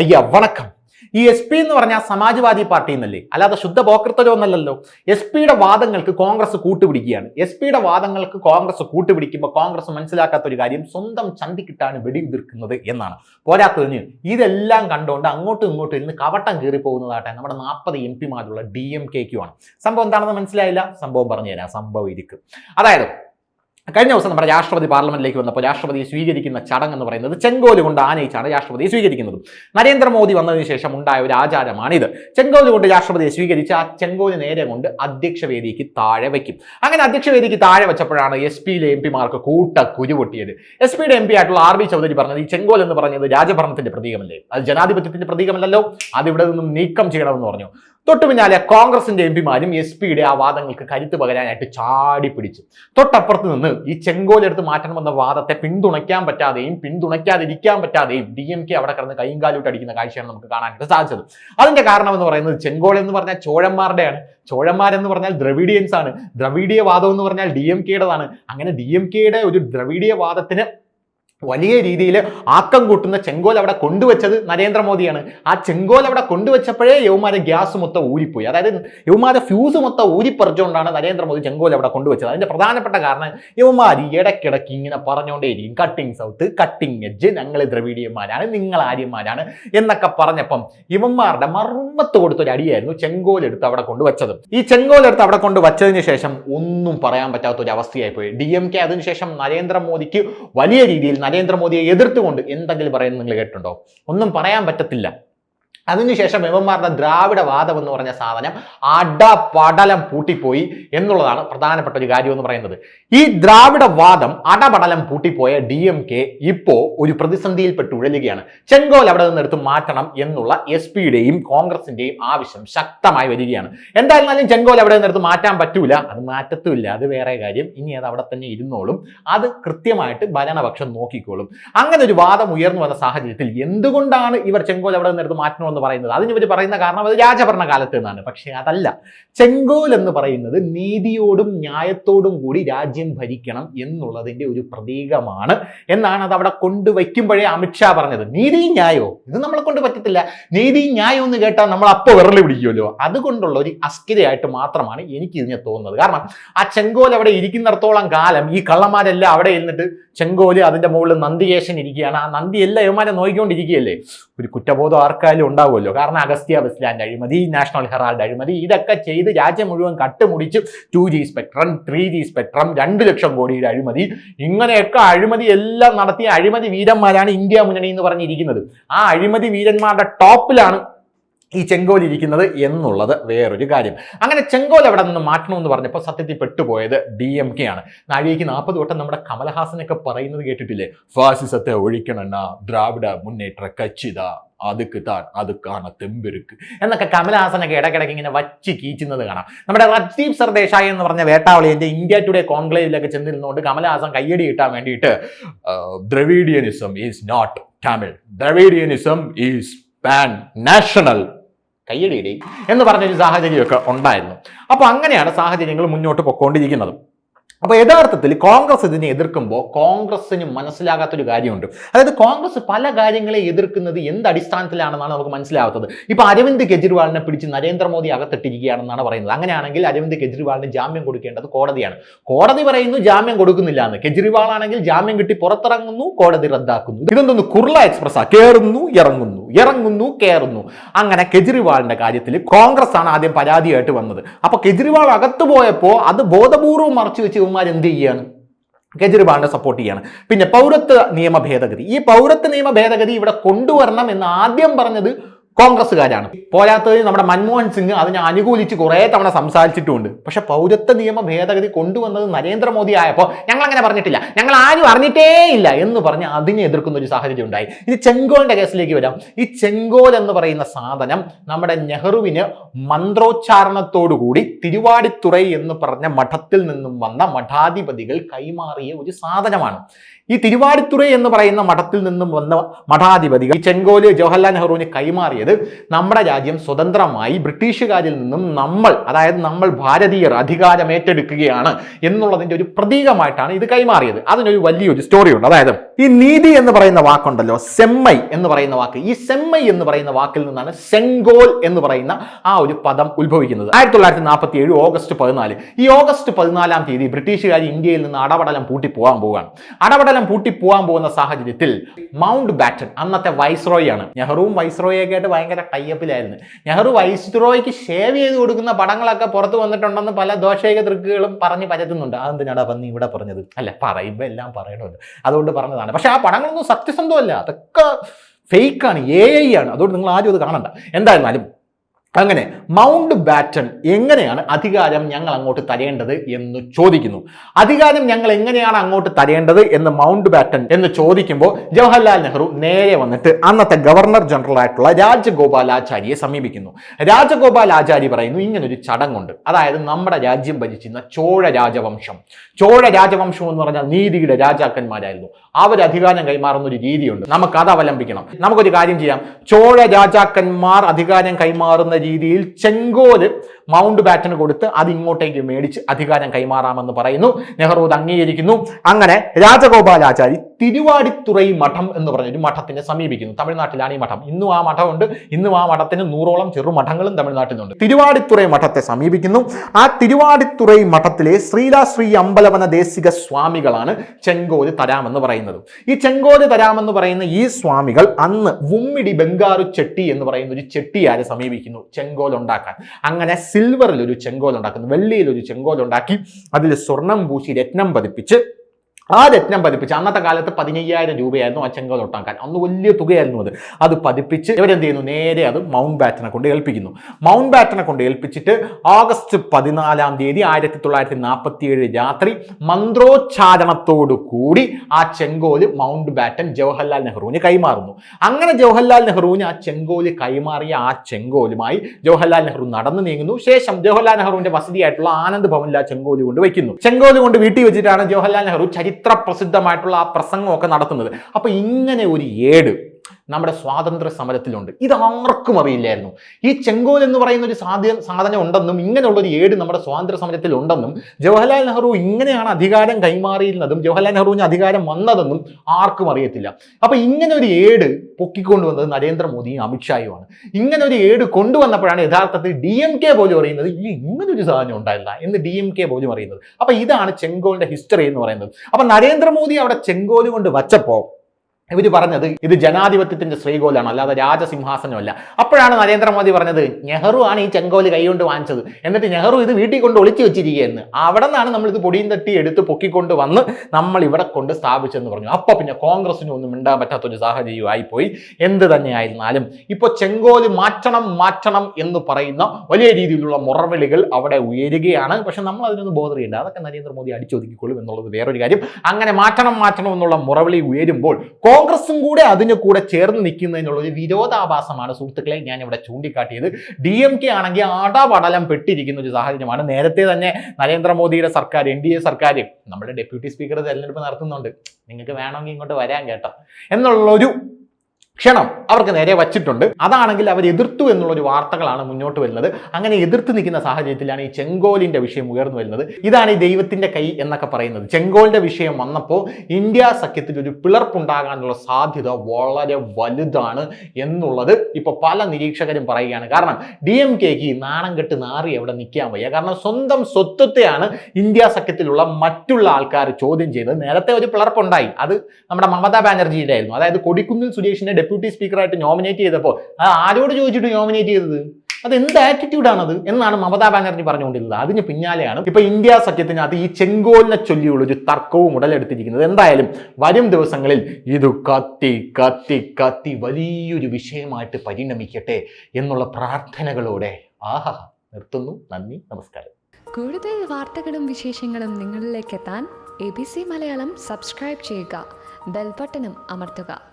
അയ്യ വണക്കം. ഈ എസ് പി എന്ന് പറഞ്ഞാൽ സമാജ്വാദി പാർട്ടി എന്നല്ലേ? അല്ലാതെ ശുദ്ധ പോക്കൃത്തരമൊന്നല്ലല്ലോ എസ് പിയുടെ വാദങ്ങൾക്ക് കോൺഗ്രസ് കൂട്ടുപിടിക്കുകയാണ്. എസ് പിയുടെ വാദങ്ങൾക്ക് കോൺഗ്രസ് കൂട്ടുപിടിക്കുമ്പോൾ കോൺഗ്രസ് മനസ്സിലാക്കാത്ത ഒരു കാര്യം സ്വന്തം ചന്തിക്കിട്ടാണ് വെടിയുതിർക്കുന്നത് എന്നാണ്. പോരാത്തതിന് ഇതെല്ലാം കണ്ടുകൊണ്ട് അങ്ങോട്ടും ഇങ്ങോട്ടും ഇരുന്ന് കവട്ടം കയറി പോകുന്നതാട്ടെ നമ്മുടെ നാൽപ്പത് എം പിമാരുള്ള ഡി എം കെക്കുമാണ് സംഭവം എന്താണെന്ന് മനസ്സിലായില്ല? സംഭവം പറഞ്ഞുതരാം. സംഭവം ഇരിക്കും. അതായത് കഴിഞ്ഞ ദിവസം നമ്മുടെ രാഷ്ട്രപതി പാർലമെന്റിലേക്ക് വന്നപ്പോൾ രാഷ്ട്രപതി സ്വീകരിക്കുന്ന ചടങ്ങ് എന്ന് പറയുന്നത് ചെങ്കോൽ കൊണ്ട് ആനയിച്ചാണ് രാഷ്ട്രപതിയെ സ്വീകരിക്കുന്നത്. നരേന്ദ്രമോദി വന്നതിന് ശേഷം ഉണ്ടായ ഒരു ആചാരമാണിത്. ചെങ്കോൽ കൊണ്ട് രാഷ്ട്രപതിയെ സ്വീകരിച്ച് ആ ചെങ്കോൽ നേരെ കൊണ്ട് അധ്യക്ഷവേദിക്ക് താഴെ വയ്ക്കും. അങ്ങനെ അധ്യക്ഷവേദിക്ക് താഴെ വെച്ചപ്പോഴാണ് എസ് പിയിലെ എം പിമാർക്ക് കൂട്ട കുരുപൊട്ടിയത് എസ് പിയുടെ എം പി ആയിട്ടുള്ള ആർ ബി ചൗധരി പറഞ്ഞത് ഈ ചെങ്കോൽ എന്ന് പറഞ്ഞത് രാജഭരണത്തിന്റെ പ്രതീകമല്ലേ? അത് ജനാധിപത്യത്തിന്റെ പ്രതീകമല്ലല്ലോ? അതിവിടെ നിന്നും നീക്കം ചെയ്യണമെന്ന് പറഞ്ഞു. തൊട്ടു പിന്നാലെ കോൺഗ്രസിന്റെ എം പിമാരും എസ് പിയുടെ ആ വാദങ്ങൾക്ക് കരുത്ത് പകരാനായിട്ട് ചാടി പിടിച്ചു. തൊട്ടപ്പുറത്ത് നിന്ന് ഈ ചെങ്കോലെടുത്ത് മാറ്റണമെന്ന വാദത്തെ പിന്തുണയ്ക്കാൻ പറ്റാതെയും പിന്തുണയ്ക്കാതിരിക്കാൻ പറ്റാതെയും ഡി എം കെ അവിടെ കിടന്ന് കൈയും കാലോട്ട് അടിക്കുന്ന കാഴ്ചയാണ് നമുക്ക് കാണാനായിട്ട് സാധിച്ചത്. അതിന്റെ കാരണം എന്ന് പറയുന്നത് ചെങ്കോൾ എന്ന് പറഞ്ഞാൽ ചോഴന്മാരുടെയാണ്. ചോഴന്മാരെന്ന് പറഞ്ഞാൽ ദ്രവിഡിയൻസ് ആണ് ദ്രവിഡിയ വാദം എന്ന് പറഞ്ഞാൽ ഡി എം കെയുടേതാണ്. അങ്ങനെ ഡി എം കെയുടെ ഒരു ദ്രവിഡിയ വാദത്തിന് വലിയ രീതിയിൽ ആക്കം കൂട്ടുന്ന ചെങ്കോൽ അവിടെ കൊണ്ടുവച്ചത് നരേന്ദ്രമോദിയാണ്. ആ ചെങ്കോൽ അവിടെ കൊണ്ടുവച്ചപ്പോഴേ യൗമാരെ ഗ്യാസ് മൊത്തം ഊരിപ്പോയി. അതായത് യൗമാരെ ഫ്യൂസ് മൊത്തം ഊരിപ്പറിച്ചുകൊണ്ടാണ് നരേന്ദ്രമോദി ചെങ്കോൽ അവിടെ കൊണ്ടുവച്ചത്. അതിന്റെ പ്രധാനപ്പെട്ട കാരണം യൗമാരി ഇടയ്ക്കിടയ്ക്ക് ഇങ്ങനെ പറഞ്ഞുകൊണ്ടേയിരിക്കും. കട്ടിങ് സൗത്ത് കട്ടിങ് എഡ്ജ് ഞങ്ങൾ ദ്രവീഡിയന്മാരാണ് നിങ്ങൾ ആര്യന്മാരാണ് എന്നൊക്കെ പറഞ്ഞപ്പം ഇവന്മാരുടെ മർമ്മത്ത് കൊടുത്തൊരു അടിയായിരുന്നു ചെങ്കോലെടുത്ത് അവിടെ കൊണ്ട് വച്ചത്. ഈ ചെങ്കോലെടുത്ത് അവിടെ കൊണ്ട് വച്ചതിന് ശേഷം ഒന്നും പറയാൻ പറ്റാത്ത ഒരു അവസ്ഥയായി പോയി. ഡി എം കെ അതിനുശേഷം നരേന്ദ്രമോദിക്ക് വലിയ രീതിയിൽ നരേന്ദ്രമോദിയെ എതിർത്തുകൊണ്ട് എന്തെങ്കിലും പറയുന്നത് നിങ്ങൾ കേട്ടിട്ടുണ്ടോ? ഒന്നും പറയാൻ പറ്റത്തില്ല. അതിനുശേഷം ഇവന്മാരുടെ ദ്രാവിഡ വാദം എന്ന് പറഞ്ഞ സാധനം അട പടലം പൂട്ടിപ്പോയി എന്നുള്ളതാണ് പ്രധാനപ്പെട്ട ഒരു കാര്യം എന്ന് പറയുന്നത്. ഈ ദ്രാവിഡ വാദം അടപടലം പൂട്ടിപ്പോയ ഡി എം കെ ഇപ്പോ ഒരു പ്രതിസന്ധിയിൽപ്പെട്ട് ഉഴലുകയാണ്. ചെങ്കോൽ അവിടെ നിന്ന് എടുത്ത് മാറ്റണം എന്നുള്ള എസ് പിയുടെയും കോൺഗ്രസിന്റെയും ആവശ്യം ശക്തമായി വരികയാണ്. എന്തായിരുന്നാലും ചെങ്കോൽ അവിടെ നിന്ന് എടുത്ത് മാറ്റാൻ പറ്റൂല. അത് മാറ്റത്തുമില്ല. അത് വേറെ കാര്യം. ഇനി അത് അവിടെ തന്നെ ഇരുന്നോളും. അത് കൃത്യമായിട്ട് ഭരണപക്ഷം നോക്കിക്കോളും. അങ്ങനെ ഒരു വാദം ഉയർന്നു വന്ന സാഹചര്യത്തിൽ എന്തുകൊണ്ടാണ് ഇവർ ചെങ്കോൽ അവിടെ നിന്ന് എടുത്ത് മാറ്റണമെന്ന് പറയുന്നത്. അതിന് ഇവർ പറയുന്ന കാരണം അത് രാജഭരണ കാലത്ത് നിന്നാണ്. പക്ഷേ അതല്ല. ചെങ്കോൽ എന്ന് പറയുന്നത് നീതിയോടും ന്യായത്തോടും കൂടി രാജ്യം ഭരിക്കണം എന്നുള്ളതിന്റെ ഒരു പ്രതീകമാണ് എന്നാണ് അത് അവിടെ കൊണ്ടുവയ്ക്കുമ്പോഴേ അമിത്ഷാ പറഞ്ഞത്. നീതി ന്യായോ? ഇത് നമ്മളെ കൊണ്ട് പറ്റത്തില്ല. നീതി ന്യായം എന്ന് കേട്ടാൽ നമ്മൾ അപ്പോൾ വിരളി പിടിക്കുമല്ലോ. അതുകൊണ്ടുള്ള ഒരു അസ്ഥിരയായിട്ട് മാത്രമാണ് എനിക്ക് ഇതിനെ തോന്നുന്നത്. കാരണം ആ ചെങ്കോൽ അവിടെ ഇരിക്കുന്നിടത്തോളം കാലം ഈ കള്ളന്മാരെല്ലാം അവിടെ ഇരുന്നിട്ട് ചെങ്കോൽ അതിന്റെ മുകളിൽ നന്ദികേശൻ ഇരിക്കുകയാണ്. ആ നന്ദി എല്ലാം യവന്മാരെ നോക്കിക്കൊണ്ടിരിക്കുകയല്ലേ ഒരു കുറ്റബോധം ആർക്കായാലും ഉണ്ടാവുമല്ലോ? കാരണം അഗസ്ത്യ വെസ്റ്റ്ലാൻഡ് അഴിമതി നാഷണൽ ഹെറാൾഡ് അഴിമതി ഇതൊക്കെ ചെയ്ത് രാജ്യം മുഴുവൻ കട്ടുമുടിച്ച് two G spectrum three G spectrum രണ്ട് ലക്ഷം കോടിയുടെ അഴിമതി. ഇങ്ങനെയൊക്കെ അഴിമതി എല്ലാം നടത്തിയ അഴിമതി വീരന്മാരാണ് ഇന്ത്യ മുന്നണി എന്ന് പറഞ്ഞിരിക്കുന്നത്. ആ അഴിമതി വീരന്മാരുടെ ടോപ്പിലാണ് ഈ ചെങ്കോൽ ഇരിക്കുന്നത് എന്നുള്ളത് വേറൊരു കാര്യം. അങ്ങനെ ചെങ്കോൽ അവിടെ നിന്ന് മാറ്റണമെന്ന് പറഞ്ഞപ്പോൾ സത്യത്തിൽ പെട്ടുപോയത് ഡി എം കെ ആണ്. നാഴികയ്ക്ക് നാൽപ്പത് വട്ടം നമ്മുടെ കമലഹാസനൊക്കെ പറയുന്നത് കേട്ടിട്ടില്ലേ? ഫാസിസത്തെ ഒഴിക്കണമെന്ന ദ്രാവിഡ മുന്നേറ്റ കച്ചിത അതുക്ക് താൻ അതുക്കാണ് തെമ്പെരുക്ക് എന്നൊക്കെ കമലഹാസനൊക്കെ ഇടയ്ക്കിടയ്ക്ക് ഇങ്ങനെ വച്ച് കീച്ചുന്നത് കാണാം. നമ്മുടെ റദ്ദീപ് സർദേശായി എന്ന് പറഞ്ഞ വേട്ടാവളിയന്റെ ഇന്ത്യ ടുഡേ കോൺക്ലേവിലൊക്കെ ചെന്നിരുന്നുകൊണ്ട് കമലഹാസൻ കയ്യടി കിട്ടാൻ വേണ്ടിയിട്ട് Dravidianism is not Tamil. Dravidianism is pan national. കയ്യടിയിടി എന്ന് പറഞ്ഞൊരു സാഹചര്യമൊക്കെ ഉണ്ടായിരുന്നു. അപ്പോൾ അങ്ങനെയാണ് സാഹചര്യങ്ങൾ മുന്നോട്ട് പൊക്കോണ്ടിരിക്കുന്നത്. അപ്പോൾ യഥാർത്ഥത്തിൽ കോൺഗ്രസ് ഇതിനെ എതിർക്കുമ്പോൾ കോൺഗ്രസിന് മനസ്സിലാകാത്തൊരു കാര്യമുണ്ട്. അതായത് കോൺഗ്രസ് പല കാര്യങ്ങളെ എതിർക്കുന്നത് എന്ത് അടിസ്ഥാനത്തിലാണെന്നാണ് നമുക്ക് മനസ്സിലാവാത്തത്. ഇപ്പോൾ അരവിന്ദ് കെജ്രിവാളിനെ പിടിച്ച് നരേന്ദ്രമോദി അകത്തിട്ടിരിക്കുകയാണെന്നാണ് പറയുന്നത്. അങ്ങനെയാണെങ്കിൽ അരവിന്ദ് കെജ്രിവാളിന് ജാമ്യം കൊടുക്കേണ്ടത് കോടതിയാണ്. കോടതി പറയുന്നു ജാമ്യം കൊടുക്കുന്നില്ല എന്ന്. കെജ്രിവാൾ ആണെങ്കിൽ ജാമ്യം കിട്ടി പുറത്തിറങ്ങുന്നു കോടതി റദ്ദാക്കുന്നു. ഇതെന്തോന്ന് കുർള എക്സ്പ്രസ് കയറുന്നു ഇറങ്ങുന്നു. ഇറങ്ങുന്നു കയറുന്നു അങ്ങനെ കെജ്രിവാളിന്റെ കാര്യത്തിൽ കോൺഗ്രസ് ആണ് ആദ്യം പരാതിയായിട്ട് വന്നത്. അപ്പൊ കെജ്രിവാൾ അകത്തു പോയപ്പോൾ അത് ബോധപൂർവം മറച്ചു വെച്ച് ഇവന്മാർ എന്ത് ചെയ്യാണ്? കെജ്രിവാളിനെ സപ്പോർട്ട് ചെയ്യാണ്. പിന്നെ പൗരത്വ നിയമ ഭേദഗതി. ഈ പൗരത്വ നിയമ ഭേദഗതി ഇവിടെ കൊണ്ടുവരണം എന്ന് ആദ്യം പറഞ്ഞത് കോൺഗ്രസ്സുകാരാണ്. പോരാത്തതിന് നമ്മുടെ മൻമോഹൻ സിംഗ് അതിനെ അനുകൂലിച്ച് കുറേ തവണ സംസാരിച്ചിട്ടുണ്ട്. പക്ഷെ പൗരത്വ നിയമ ഭേദഗതി കൊണ്ടുവന്നത് നരേന്ദ്രമോദി ആയപ്പോൾ ഞങ്ങൾ അങ്ങനെ പറഞ്ഞിട്ടില്ല. ഞങ്ങൾ ആരും അറിഞ്ഞിട്ടേ ഇല്ല എന്ന് പറഞ്ഞ് അതിനെ എതിർക്കുന്ന ഒരു സാഹചര്യം ഉണ്ടായി. ഇനി ചെങ്കോലിന്റെ കേസിലേക്ക് വരാം. ഈ ചെങ്കോൽ എന്ന് പറയുന്ന സാധനം നമ്മുടെ നെഹ്റുവിന് മന്ത്രോച്ചാരണത്തോടുകൂടി തിരുവാടിത്തുറൈ എന്ന് പറഞ്ഞ മഠത്തിൽ നിന്നും വന്ന മഠാധിപതികൾ കൈമാറിയ ഒരു സാധനമാണ്. ഈ തിരുവാടിത്തുറ എന്ന് പറയുന്ന മഠത്തിൽ നിന്നും വന്ന മഠാധിപതികൾ ഈ ചെങ്കോൽ ജവഹർലാൽ നെഹ്റുവിന് കൈമാറിയത് നമ്മുടെ രാജ്യം സ്വതന്ത്രമായി ബ്രിട്ടീഷുകാരിൽ നിന്നും നമ്മൾ അതായത് നമ്മൾ ഭാരതീയർ അധികാരം ഏറ്റെടുക്കുകയാണ് എന്നുള്ളതിന്റെ ഒരു പ്രതീകമായിട്ടാണ് ഇത് കൈമാറിയത്. അതിനൊരു വലിയൊരു സ്റ്റോറി ഉണ്ട്. അതായത് ഈ നീതി എന്ന് പറയുന്ന വാക്കുണ്ടല്ലോ സെമ്മൈ എന്ന് പറയുന്ന വാക്ക്. ഈ സെമ്മൈ എന്ന് പറയുന്ന വാക്കിൽ നിന്നാണ് സെങ്കോൽ എന്ന് പറയുന്ന ആ ഒരു പദം ഉത്ഭവിക്കുന്നത്. ആയിരത്തി തൊള്ളായിരത്തി നാൽപ്പത്തി ഏഴ് ഓഗസ്റ്റ് പതിനാല്. ഈ ഓഗസ്റ്റ് പതിനാലാം തീയതി ബ്രിട്ടീഷുകാർ ഇന്ത്യയിൽ നിന്ന് അടപടലം പൂട്ടി പോകാൻ പോവുകയാണ്. അടപടലം പൂട്ടി പോകാൻ പോകുന്ന സാഹചര്യത്തിൽ മൗണ്ട് ബാറ്റൺ അന്നത്തെ വൈസ്രോയി ആണ്. നെഹ്റുവും വൈസ്രോയൊക്കെ ആയിട്ട് ഭയങ്കര ടൈപ്പിലായിരുന്നു നെഹ്റു വൈസ്രോയ്ക്ക് ഷേവ് ചെയ്ത് കൊടുക്കുന്ന പടങ്ങളൊക്കെ പുറത്ത് വന്നിട്ടുണ്ടെന്ന് പല ദോഷൈക തൃക്കുകളും പറഞ്ഞ് പരത്തുന്നുണ്ട്. അതെന്തിനാടാ പന്നി ഇവിടെ പറഞ്ഞത്? അല്ല പറയുമ്പോൾ എല്ലാം പറയണമല്ലോ. അതുകൊണ്ട് പറഞ്ഞതാണ്. പക്ഷെ ആ പടങ്ങളൊന്നും സത്യസന്ധമല്ല. അതൊക്കെ ഫേക്കാണ് എ ഐ ആണ്. അതുകൊണ്ട് നിങ്ങൾ ആരും അത് കാണണ്ട. എന്തായിരുന്നാലും അങ്ങനെ മൗണ്ട് ബാറ്റൺ എങ്ങനെയാണ് അധികാരം ഞങ്ങൾ അങ്ങോട്ട് തരേണ്ടത് എന്ന് ചോദിക്കുന്നു. അധികാരം ഞങ്ങൾ എങ്ങനെയാണ് അങ്ങോട്ട് തരേണ്ടത് എന്ന് മൗണ്ട് ബാറ്റൺ എന്ന് ചോദിക്കുമ്പോൾ ജവഹർലാൽ നെഹ്റു നേരെ വന്നിട്ട് അന്നത്തെ ഗവർണർ ജനറൽ ആയിട്ടുള്ള രാജഗോപാലാചാര്യയെ സമീപിക്കുന്നു. രാജഗോപാലാചാര്യ പറയുന്നു ഇങ്ങനൊരു ചടങ്ങുണ്ട്. അതായത് നമ്മുടെ രാജ്യം ഭരിച്ചിരുന്ന ചോഴ രാജവംശം. ചോഴ രാജവംശം എന്ന് പറഞ്ഞാൽ നീതിയുടെ രാജാക്കന്മാരായിരുന്നു. അവർ അധികാരം കൈമാറുന്ന ഒരു രീതിയുണ്ട്. നമുക്ക് അത് അവലംബിക്കണം. നമുക്കൊരു കാര്യം ചെയ്യാം. ചോഴ രാജാക്കന്മാർ അധികാരം കൈമാറുന്ന രീതിയിൽ ചെങ്കോൽ മൗണ്ട് ബാറ്റന് കൊടുത്ത് അത് ഇങ്ങോട്ടേക്ക് മേടിച്ച് അധികാരം കൈമാറാമെന്ന് പറയുന്നു. നെഹ്റു അത് അംഗീകരിക്കുന്നു. അങ്ങനെ രാജഗോപാലാചാരി തിരുവാടിത്തുറൈ മഠം എന്ന് പറഞ്ഞ ഒരു മഠത്തിനെ സമീപിക്കുന്നു. തമിഴ്നാട്ടിലാണ് ഈ മഠം. ഇന്നും ആ മഠമുണ്ട്. ഇന്നും ആ മഠത്തിന് നൂറോളം ചെറു മഠങ്ങളും തമിഴ്നാട്ടിലുണ്ട്. തിരുവാടിത്തുറൈ മഠത്തെ സമീപിക്കുന്നു. ആ തിരുവാടിത്തുറൈ മഠത്തിലെ ശ്രീലാശ്രീ അമ്പലവന ദേശിക സ്വാമികളാണ് ചെങ്കോൽ തരാമെന്ന് പറയുന്നത്. ഈ ചെങ്കോൽ തരാമെന്ന് പറയുന്ന ഈ സ്വാമികൾ അന്ന് വുമ്മിടി ബംഗാറു ചെട്ടി എന്ന് പറയുന്ന ഒരു ചെട്ടിയാരെ സമീപിക്കുന്നു. ചെങ്കോൽ ഉണ്ടാക്കാൻ അങ്ങനെ സിൽവറിൽ ഒരു ചെങ്കോൽ ഉണ്ടാക്കുന്നു വെള്ളിയിൽ ഒരു ചെങ്കോൽ ഉണ്ടാക്കി അതിൽ സ്വർണം പൂശി രത്നം പതിപ്പിച്ച് ആ രത്നം പതിപ്പിച്ച് അന്നത്തെ കാലത്ത് പതിനയ്യായിരം രൂപയായിരുന്നു ആ ചെങ്കോൽ ഒട്ടാക്കാൻ. അന്ന് വലിയ തുകയായിരുന്നു അത്. അത് പതിപ്പിച്ച് ഇവരെന്ത് ചെയ്യുന്നു? നേരെ അത് മൗണ്ട് ബാറ്റനെ കൊണ്ട് ഏൽപ്പിക്കുന്നു. മൗണ്ട് ബാറ്റനെ കൊണ്ട് ഏൽപ്പിച്ചിട്ട് ഓഗസ്റ്റ് പതിനാലാം തീയതി ആയിരത്തി തൊള്ളായിരത്തി നാൽപ്പത്തി ഏഴ് രാത്രി മന്ത്രോച്ചാരണത്തോടു കൂടി ആ ചെങ്കോൽ മൗണ്ട് ബാറ്റൻ ജവഹർലാൽ നെഹ്റുവിന് കൈമാറുന്നു. അങ്ങനെ ജവഹർലാൽ നെഹ്റുവിന് ആ ചെങ്കോൽ കൈമാറിയ ആ ചെങ്കോലുമായി ജവഹർലാൽ നെഹ്റു നടന്നു നീങ്ങുന്നു. ശേഷം ജവഹർലാൽ നെഹ്റുവിന്റെ വസതിയായിട്ടുള്ള ആനന്ദ് ഭവനിൽ ആ ചെങ്കോൽ കൊണ്ട് വയ്ക്കുന്നു. ചെങ്കോൽ കൊണ്ട് വീട്ടിൽ വെച്ചിട്ടാണ് ജവഹർലാൽ നെഹ്റു ചരിത്ര പ്രസിദ്ധമായിട്ടുള്ള ആ പ്രസംഗമൊക്കെ നടത്തുന്നത്. അപ്പൊ ഇങ്ങനെ ഒരു ഏട് നമ്മുടെ സ്വാതന്ത്ര്യ സമരത്തിലുണ്ട് ഇത് ആർക്കും അറിയില്ലായിരുന്നു. ഈ ചെങ്കോൽ എന്ന് പറയുന്ന ഒരു സാധ്യ സാധനം ഉണ്ടെന്നും ഇങ്ങനെയുള്ള ഒരു ഏട് നമ്മുടെ സ്വാതന്ത്ര്യ സമരത്തിൽ ഉണ്ടെന്നും ജവഹർലാൽ നെഹ്റു ഇങ്ങനെയാണ് അധികാരം കൈമാറിയിരുന്നതും ജവഹർലാൽ നെഹ്റുവിന് അധികാരം വന്നതെന്നും ആർക്കും അറിയത്തില്ല. അപ്പൊ ഇങ്ങനെ ഒരു ഏട് പൊക്കിക്കൊണ്ടുവന്നത് നരേന്ദ്രമോദിയും അമിത്ഷായുമാണ്. ഇങ്ങനെ ഒരു ഏട് കൊണ്ടുവന്നപ്പോഴാണ് യഥാർത്ഥത്തിൽ ഡി എം കെ പോലും അറിയുന്നത് ഈ ഇങ്ങനൊരു സാധനം ഉണ്ടായില്ല എന്ന് ഡി എം കെ പോലും അറിയുന്നത്. അപ്പൊ ഇതാണ് ചെങ്കോലിന്റെ ഹിസ്റ്ററി എന്ന് പറയുന്നത്. അപ്പൊ നരേന്ദ്രമോദി അവിടെ ചെങ്കോൽ കൊണ്ട് വച്ചപ്പോ ഇവർ പറഞ്ഞത് ഇത് ജനാധിപത്യത്തിന്റെ ശ്രീകോലാണ് അല്ലാതെ രാജസിംഹാസനമല്ല. അപ്പോഴാണ് നരേന്ദ്രമോദി പറഞ്ഞത് നെഹ്റു ആണ് ഈ ചെങ്കോൽ കൈകൊണ്ട് വാങ്ങിച്ചത്. എന്നിട്ട് നെഹ്റു ഇത് വീട്ടിൽ കൊണ്ട് ഒളിച്ചു വെച്ചിരിക്കുകയെന്ന് അവിടെ നിന്നാണ് നമ്മൾ ഇത് പൊടിയും തട്ടി എടുത്ത് പൊക്കിക്കൊണ്ട് വന്ന് നമ്മൾ ഇവിടെ കൊണ്ട് സ്ഥാപിച്ചെന്ന് പറഞ്ഞു. അപ്പൊ പിന്നെ കോൺഗ്രസിന് ഒന്നും മിണ്ടാൻ പറ്റാത്തൊരു സാഹചര്യമായി പോയി എന്ത് തന്നെയായിരുന്നാലും ഇപ്പോൾ ചെങ്കോൽ മാറ്റണം മാറ്റണം എന്ന് പറയുന്ന വലിയ രീതിയിലുള്ള മുറവിളികൾ അവിടെ ഉയരുകയാണ്. പക്ഷെ നമ്മൾ അതിനൊന്നും ബോധർ ചെയ്യേണ്ട അതൊക്കെ നരേന്ദ്രമോദി അടിച്ചൊതുക്കിക്കൊള്ളും എന്നുള്ളത് വേറൊരു കാര്യം. അങ്ങനെ മാറ്റണം മാറ്റണം എന്നുള്ള മുറവിളി ഉയരുമ്പോൾ കോൺഗ്രസും കൂടെ അതിന് കൂടെ ചേർന്ന് നിൽക്കുന്നതിനുള്ള ഒരു വിരോധാഭാസമാണ് സുഹൃത്തുക്കളെ ഞാൻ ഇവിടെ ചൂണ്ടിക്കാട്ടിയത്. ഡി എം കെ ആണെങ്കിൽ ആടാപടലം പെട്ടിരിക്കുന്ന ഒരു സാഹചര്യമാണ്. നേരത്തെ തന്നെ നരേന്ദ്രമോദിയുടെ സർക്കാർ എൻ ഡി എ സർക്കാർ നമ്മുടെ ഡെപ്യൂട്ടി സ്പീക്കർ തെരഞ്ഞെടുപ്പ് നടത്തുന്നുണ്ട്. നിങ്ങൾക്ക് വേണമെങ്കിൽ ഇങ്ങോട്ട് വരാൻ കേട്ടോ. എന്നുള്ളൊരു ക്ഷണം അവർക്ക് നേരെ വച്ചിട്ടുണ്ട്. അതാണെങ്കിൽ അവർ എതിർത്തു എന്നുള്ളൊരു വാർത്തകളാണ് മുന്നോട്ട് വരുന്നത്. അങ്ങനെ എതിർത്ത് നിൽക്കുന്ന സാഹചര്യത്തിലാണ് ഈ ചെങ്കോലിന്റെ വിഷയം ഉയർന്നു വരുന്നത്. ഇതാണ് ഈ ദൈവത്തിന്റെ കൈ എന്നൊക്കെ പറയുന്നത്. ചെങ്കോലിന്റെ വിഷയം വന്നപ്പോൾ ഇന്ത്യ സഖ്യത്തിൽ ഒരു പിളർപ്പുണ്ടാകാനുള്ള സാധ്യത വളരെ വലുതാണ് എന്നുള്ളത് ഇപ്പോൾ പല നിരീക്ഷകരും പറയുകയാണ്. കാരണം ഡി എം കെക്ക് നാണം കെട്ട് നാറി അവിടെ നിൽക്കാൻ വയ്യ. കാരണം സ്വന്തം സ്വത്വത്തെയാണ് ഇന്ത്യ സഖ്യത്തിലുള്ള മറ്റുള്ള ആൾക്കാർ ചോദ്യം ചെയ്തത്. നേരത്തെ ഒരു പിളർപ്പുണ്ടായി. അത് നമ്മുടെ മമതാ ബാനർജിയുടെ ആയിരുന്നു അതായത് കൊടിക്കുന്നിൽ സുരേഷിനെ ഡെപ്യൂട്ടി സ്പീക്കറായിട്ട് നോമിനേറ്റ് ചെയ്തപ്പോൾ അത് ആരോട് ചോദിച്ചിട്ട് നോമിനേറ്റ് ചെയ്തത്? അത് എന്ത് ആറ്റിറ്റ്യൂഡാണത് എന്നാണ് മമതാ ബാനർജി പറഞ്ഞുകൊണ്ടിരുന്നത്. അതിന് പിന്നാലെയാണ് ഇപ്പൊ ഇന്ത്യ സഖ്യത്തിനകത്ത് ഈ ചെങ്കോലിനെ ചൊല്ലിയുള്ള ഒരു തർക്കവും ഉടലെടുത്തിരിക്കുന്നത്. എന്തായാലും വരും ദിവസങ്ങളിൽ ഇത് കത്തി കത്തി കത്തി വലിയൊരു വിഷയമായിട്ട് പരിണമിക്കട്ടെ എന്നുള്ള പ്രാർത്ഥനകളോടെ. ആഹാ നിർത്തുന്നു. നന്ദി നമസ്കാരം. കൂടുതൽ വാർത്തകളും വിശേഷങ്ങളും നിങ്ങളിലേക്ക് എത്താൻ A B C Malayalam subscribe ചെയ്യുക. ബെൽബട്ടനും അമർത്തുക.